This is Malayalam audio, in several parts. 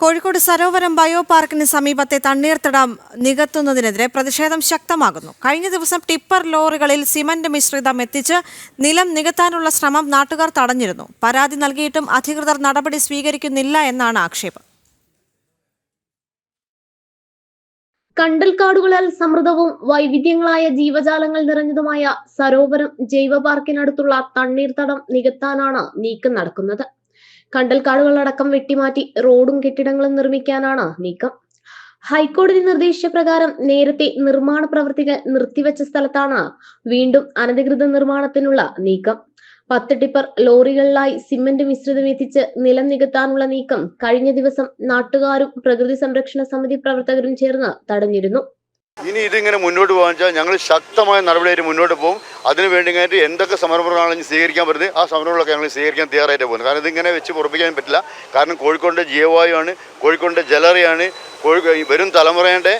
കോഴിക്കോട് സരോവരം ബയോ പാർക്കിന് സമീപത്തെ തണ്ണീർത്തടം നികത്തുന്നതിനെതിരെ പ്രതിഷേധം ശക്തമാകുന്നു. കഴിഞ്ഞ ദിവസം ടിപ്പർ ലോറികളിൽ സിമന്റ് മിശ്രിതം എത്തിച്ച് നിലം നികത്താനുള്ള ശ്രമം നാട്ടുകാർ തടഞ്ഞിരുന്നു. പരാതി നൽകിയിട്ടും അധികൃതർ നടപടി സ്വീകരിക്കുന്നില്ല എന്നാണ് ആക്ഷേപം. കണ്ടൽക്കാടുകളാൽ സമൃദ്ധവും വൈവിധ്യങ്ങളായ ജീവജാലങ്ങൾ നിറഞ്ഞതുമായ സരോവരം ജൈവ പാർക്കിനടുത്തുള്ള തണ്ണീർത്തടം നികത്താനാണ് നീക്കം നടക്കുന്നത്. കണ്ടൽക്കാടുകളടക്കം വെട്ടിമാറ്റി റോഡും കെട്ടിടങ്ങളും നിർമ്മിക്കാനാണ് നീക്കം. ഹൈക്കോടതി നിർദ്ദേശിച്ച പ്രകാരം നേരത്തെ നിർമ്മാണ പ്രവൃത്തികൾ നിർത്തിവെച്ച സ്ഥലത്താണ് വീണ്ടും അനധികൃത നിർമ്മാണത്തിനുള്ള നീക്കം. പത്ത് ടിപ്പർ ലോറികളിലായി സിമന്റ് മിശ്രിതം എത്തിച്ച് നിലം നികത്താനുള്ള നീക്കം കഴിഞ്ഞ ദിവസം നാട്ടുകാരും പ്രകൃതി സംരക്ഷണ സമിതി പ്രവർത്തകരും ചേർന്ന് തടഞ്ഞിരുന്നു. ഇനി ഇതിങ്ങനെ മുന്നോട്ട് പോകാൻ വെച്ചാൽ ഞങ്ങൾ ശക്തമായ നടപടിയായിട്ട് മുന്നോട്ട് പോകും. അതിന് വേണ്ടി കഴിഞ്ഞിട്ട് എന്തൊക്കെ സമരങ്ങളാണ് സ്വീകരിക്കാൻ പറ്റുന്നത്? ആ സമരങ്ങളൊക്കെ ഞങ്ങൾ സ്വീകരിക്കാൻ തയ്യാറായിട്ട് പോകുന്നത് കാരണം ഇതിങ്ങനെ വെച്ച് പുറപ്പിക്കാൻ പറ്റില്ല. കാരണം കോഴിക്കോടിന്റെ ജീവവായുവാണ് കോഴിക്കോടിന്റെ ജലറിയാണ് കോഴി വരും തലമുറയുടെ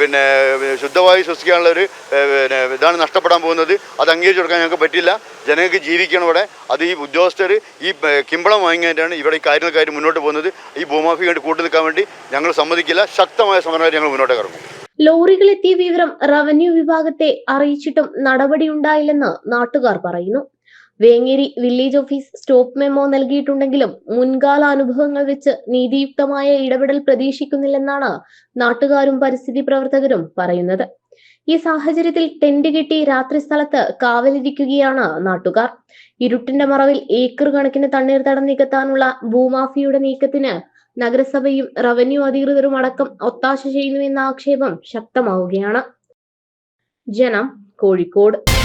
പിന്നെ ശുദ്ധവായു ശ്വസിക്കാനുള്ള ഒരു പിന്നെ ഇതാണ് നഷ്ടപ്പെടാൻ പോകുന്നത്. അത് അംഗീകരിച്ചു കൊടുക്കാൻ ഞങ്ങൾക്ക് പറ്റില്ല. ജനങ്ങൾക്ക് ജീവിക്കണം ഇവിടെ. അത് ഈ ഉദ്യോഗസ്ഥർ ഈ കിമ്പളം വാങ്ങിയായിട്ടാണ് ഇവിടെ ഈ കാര്യങ്ങൾക്കായിട്ട് മുന്നോട്ട് പോകുന്നത്. ഈ ഭൂമാഫി വേണ്ടി കൂട്ടു നിൽക്കാൻ വേണ്ടി ഞങ്ങൾ സമ്മതിക്കില്ല. ശക്തമായ സമരമായിട്ട് ഞങ്ങൾ മുന്നോട്ട് ഇറങ്ങും. ലോറികൾ എത്തിയ വിവരം റവന്യൂ വിഭാഗത്തെ അറിയിച്ചിട്ടും നടപടിയുണ്ടായില്ലെന്ന് നാട്ടുകാർ പറയുന്നു. Vengeri village office stop memo നൽകിയിട്ടുണ്ടെങ്കിലും മുൻകാല അനുഭവങ്ങൾ വെച്ച് നീതിയുക്തമായ ഇടപെടൽ പ്രതീക്ഷിക്കുന്നില്ലെന്നാണ് നാട്ടുകാരും പരിസ്ഥിതി പ്രവർത്തകരും പറയുന്നത്. ഈ സാഹചര്യത്തിൽ ടെന്റ് കെട്ടി രാത്രി സ്ഥലത്ത് കാവലിരിക്കുകയാണ് നാട്ടുകാർ. ഇരുട്ടിന്റെ മറവിൽ ഏക്കർ കണക്കിന് തണ്ണീർത്തടം നികത്താനുള്ള ഭൂമാഫിയുടെ നീക്കത്തിന് നഗരസഭയും റവന്യൂ അധികൃതരും അടക്കം ഒത്താശ ചെയ്യുന്നുവെന്ന ആക്ഷേപം ശക്തമാവുകയാണ്. ജനം കോഴിക്കോട്.